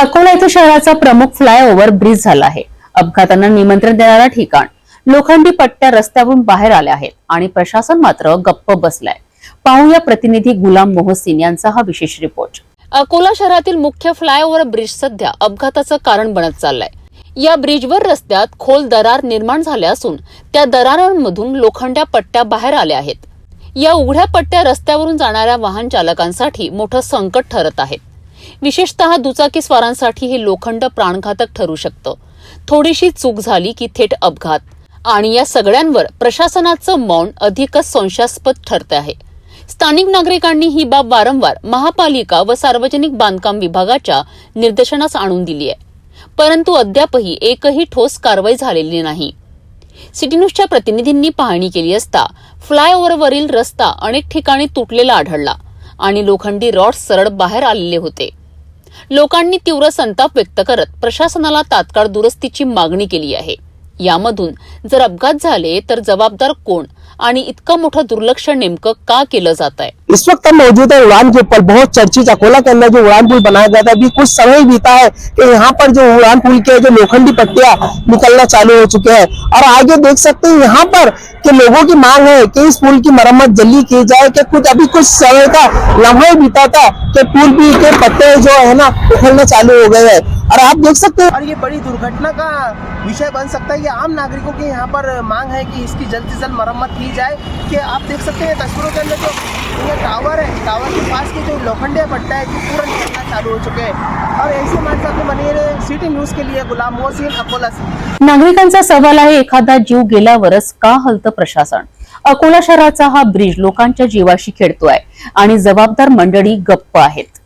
अकोला येथे शहराचा प्रमुख फ्लायओव्हर ब्रिज झाला आहे. अपघातांना निमंत्रण देणारा ठिकाण. लोखंडी पट्ट्या रस्त्यावरून बाहेर आल्या आहेत आणि प्रशासन मात्र गप्प बसलाय. पाहूया प्रतिनिधी गुलाम मोहसिन यांचा हा विशेष रिपोर्ट. अकोला शहरातील मुख्य फ्लायओव्हर ब्रिज सध्या अपघाताचं कारण बनत चाललंय. या ब्रिजवर रस्त्यात खोल दरार निर्माण झाल्या असून त्या दरारांमधून लोखंड्या पट्ट्या बाहेर आल्या आहेत. या उघड्या पट्ट्या रस्त्यावरून जाणाऱ्या वाहन चालकांसाठी मोठं संकट ठरत आहेत विशेषतः दुचाकी स्वारांसाठी हे लोखंड प्राणघातक ठरू शकतं. थोडीशी चूक झाली की थेट अपघात. आणि या सगळ्यांवर प्रशासनाचं मौन अधिकच संशयास्पद ठरते आहे. स्थानिक नागरिकांनी ही बाब वारंवार महापालिका व सार्वजनिक बांधकाम विभागाच्या निर्देशनास आणून दिली आहे. परंतु अद्यापही एकही ठोस कारवाई झालेली नाही. सिटी न्यूजच्या प्रतिनिधींनी पाहणी केली असता फ्लायओव्हरवरील रस्ता अनेक ठिकाणी तुटलेला आढळला आणि लोखंडी रॉड्स सरळ बाहेर आलेले होते. लोकांनी तीव्र संताप व्यक्त करत प्रशासनाला तात्काळ दुरुस्तीची मागणी केली आहे. यामधून जर अपघात झाले तर जबाबदार कोण? आणि इतकं मोठं दुर्लक्ष नेमकं का केलं जात आहे इस वक्त हम मौजूद है उड़ान के ऊपर बहुत चर्चित अकोला के अंदर जो उड़ान पुल बनाया गया था अभी कुछ समय बीता है कि यहाँ पर जो उड़ान पुल के जो लोखंडी पट्टिया निकलना चालू हो चुके हैं। और आगे देख सकते हैं यहाँ पर कि लोगों की मांग है कि इस पुल की मरम्मत जल्दी की जाए कि कुछ अभी कुछ समय का लम्हा बीता था कि पुल भी के पट्टे जो है ना उखड़ना चालू हो गए हैं। और आप देख सकते हैं और ये बड़ी दुर्घटना का विषय बन सकता है ये आम नागरिकों की यहाँ पर मांग है कि इसकी जल्द से जल्द मरम्मत की जाए कि आप देख सकते हैं तस्वीरों के अंदर जो ये टावर है टावर के पास के जो लोखंडे पट्टा है जो पूरा निकलना चालू हो चुके हैं। और ऐसे मानसा को बने रहे सिटी न्यूज़ के लिए गुलाम मोहसिन अकोला नागरिकांचा सवाल आहे एखादा जीव गेल्यावरच का हलतं प्रशासन? अकोला शहराचा हा ब्रिज लोकांच्या जीवाशी खेळतोय आणि जबाबदार मंडळी गप्प आहेत.